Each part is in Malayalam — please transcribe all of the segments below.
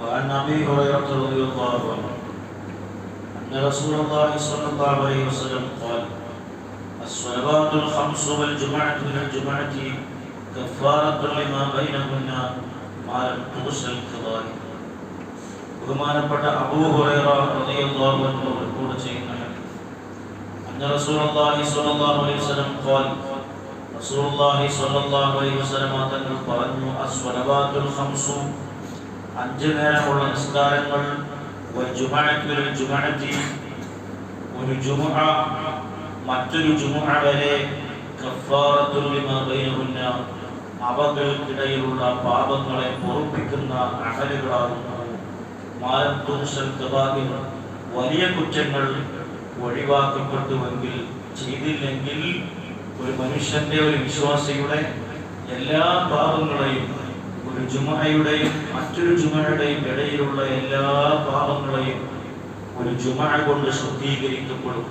وعن ابي هريره رضي الله عنه ان رسول الله صلى الله عليه وسلم قال الصلوات الخمس والجمعه الى الجمعه كفاره لما بينهن ما لم تغسل الكبائر ബഹുമാനപ്പെട്ട അബൂ ഹുറൈറ റളിയല്ലാഹു അൻഹു റിപ്പോർട്ട് ചെയ്യുന്ന ഹദീസ് അന്ന റസൂലുള്ളാഹി സ്വല്ലല്ലാഹു അലൈഹി വസല്ലം ഖാൽ റസൂലുള്ളാഹി സ്വല്ലല്ലാഹു അലൈഹി വസല്ലം തങ്ങൾ പറഞ്ഞു അസ്വലവാത്തുൽ ഖംസു അഞ്ച് നേരമുള്ള നിസ്കാരങ്ങൾ ഒരു ജുമുഅ മറ്റൊരു ജുമുഅ വരെ അവകൾക്കിടയിലുള്ള പാപങ്ങളെ പൊറുപ്പിക്കുന്ന കബാഹിർ വലിയ കുറ്റങ്ങൾ ഒഴിവാക്കപ്പെട്ടുവെങ്കിൽ ചെയ്തില്ലെങ്കിൽ ഒരു മനുഷ്യന്റെ ഒരു വിശ്വാസിയുടെ എല്ലാ പാപങ്ങളെയും ഒരു ജുമയുടെയും മറ്റൊരു ജുമയുടെയും ഇടയിലുള്ള എല്ലാ പാപങ്ങളെയും ഒരു ജുമ കൊണ്ട് ശുദ്ധീകരിക്കപ്പെടും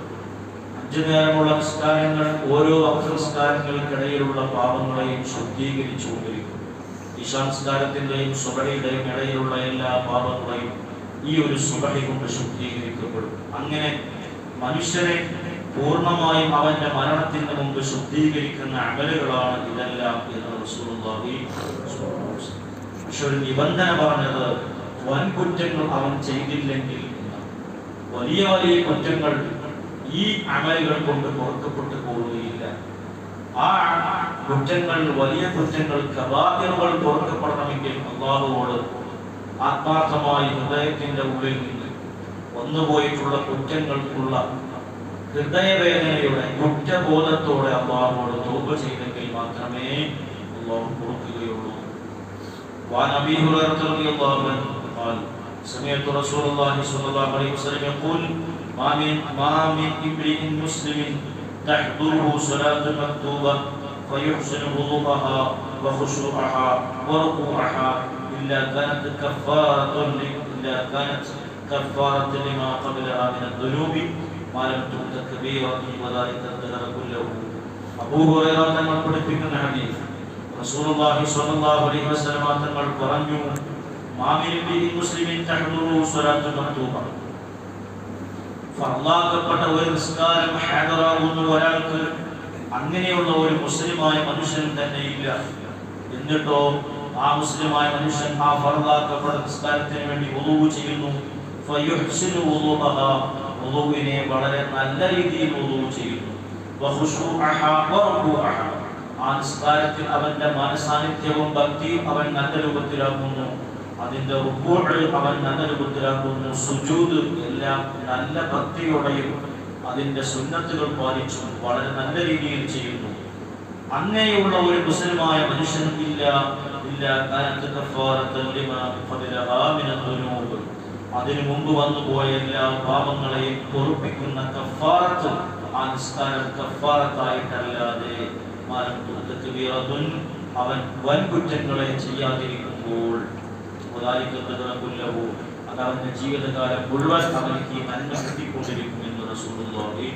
അഞ്ചു നേരമുള്ള നിസ്കാരങ്ങൾ ഓരോ അംശനിസ്കാരങ്ങൾക്കിടയിലുള്ള പാപങ്ങളെയും ശുദ്ധീകരിച്ചുകൊണ്ടിരിക്കും ഇശാംസ്കാരത്തിന്റെയും സുബഹയുടെയും ഇടയിലുള്ള എല്ലാ പാപങ്ങളെയും ഈ ഒരു സുബഹി കൊണ്ട് ശുദ്ധീകരിക്കപ്പെടും അങ്ങനെ മനുഷ്യനെ പൂർണമായും അവന്റെ മരണത്തിന് മുമ്പ് ശുദ്ധീകരിക്കുന്ന അമലുകളാണ് ഇതെല്ലാം എന്ന് റസൂലുള്ളാഹി. പക്ഷെ ഒരു നിബന്ധന പറഞ്ഞത് വൻകുറ്റങ്ങൾ അവൻ ചെയ്തില്ലെങ്കിൽ വലിയ വലിയ കുറ്റങ്ങൾ ഈ അമലുകൾ കൊണ്ട് പുറത്തുപെട്ടു പോവുകയില്ല ആ കുറ്റങ്ങൾ വലിയ കുറ്റങ്ങൾ കബാഹിറുകൾ പുറത്തുപെടണമെങ്കിൽ അള്ളാഹുവോട് ആത്മാർത്ഥമായി ഹൃദയത്തിന്റെ ഉള്ളിൽ നിന്ന് വന്നുപോയിട്ടുള്ള കുറ്റങ്ങൾക്കുള്ള ഹൃദയവേദനയുടെ കുറ്റബോധത്തോടെ അള്ളാഹുവോട് തോപ ചെയ്തെങ്കിൽ മാത്രമേ അള്ളാഹു കൊടുക്കുകയുള്ളൂ وعن ابي هريره رضي الله عنه قال سمعت رسول الله صلى الله عليه وسلم يقول ما من ما من امرئ مسلم تحضره صلاة مكتوبة فيحسن وضوءها وخشوعها وركوعها إلا كانت كفارة ل- إلا كانت كفارة لما قبلها من الذنوب മാലം തുക്ത കബീറത്തി വലായി തദ്ദറ കുല്ലഹു അബൂ ഹുറൈറ തങ്ങൾ പഠിപ്പിക്കുന്ന ഹദീസ്. റസൂലുള്ളാഹി സ്വല്ലല്ലാഹു അലൈഹി വസല്ലം തങ്ങൾ പറഞ്ഞു മാമിൻ ബി മുസ്ലിമിൻ തഹ്ദുറു സ്വലാത്തു മക്തൂബ ഫർലാക്കപ്പെട്ട ഒരു നിസ്കാരം ഹാജറാകുന്ന ഒരാൾക്ക് അങ്ങനെയുള്ള ഒരു മുസ്ലിമായ മനുഷ്യൻ തന്നെ ഇല്ല. എന്നിട്ടോ ആ മുസ്ലിമായ മനുഷ്യൻ ആ ഫർലാക്കപ്പെട്ട നിസ്കാരത്തിന് വേണ്ടി ഉദവ് ചെയ്യുന്നു. ഫയുഹ്സിനു ഉദുബഹ വുളുവിനെ വളരെ നല്ല രീതിയിൽ ഉദു ചെയ്യുന്നു. ആ അവന്റെ മനസാന്നിധ്യവും ഭക്തിയും അവൻ നല്ല രൂപത്തിലാക്കുന്നു. അതിന്റെ അവൻ നല്ല രൂപത്തിലാക്കുന്നു. സുജൂദ് എല്ലാം നല്ല ഭക്തിയോടെയും അതിന്റെ സുന്നത്തുകൾ പാലിച്ചു വളരെ നല്ല രീതിയിൽ ചെയ്യുന്നു. അങ്ങനെയുള്ള ഒരു മുസ്ലിമായ മനുഷ്യൻ ഇല്ല. ഇല്ല കാലത്ത് അതിനു മുമ്പ് വന്നുപോയ എല്ലാ പാപങ്ങളെയും പൊറുപ്പിക്കുന്ന കഫാറത്ത് ആ നിസ്കാരം കഫാറത്തായിട്ടല്ലാതെ അവൻ വൻ കുറ്റങ്ങളെ ചെയ്യാതിരിക്കുമ്പോൾ അത് അവന്റെ ജീവിതകാലം മുഴുവൻ അവനിക്ക് നന്മ കിട്ടിക്കൊണ്ടിരിക്കും എന്ന് റസൂലുള്ളാഹി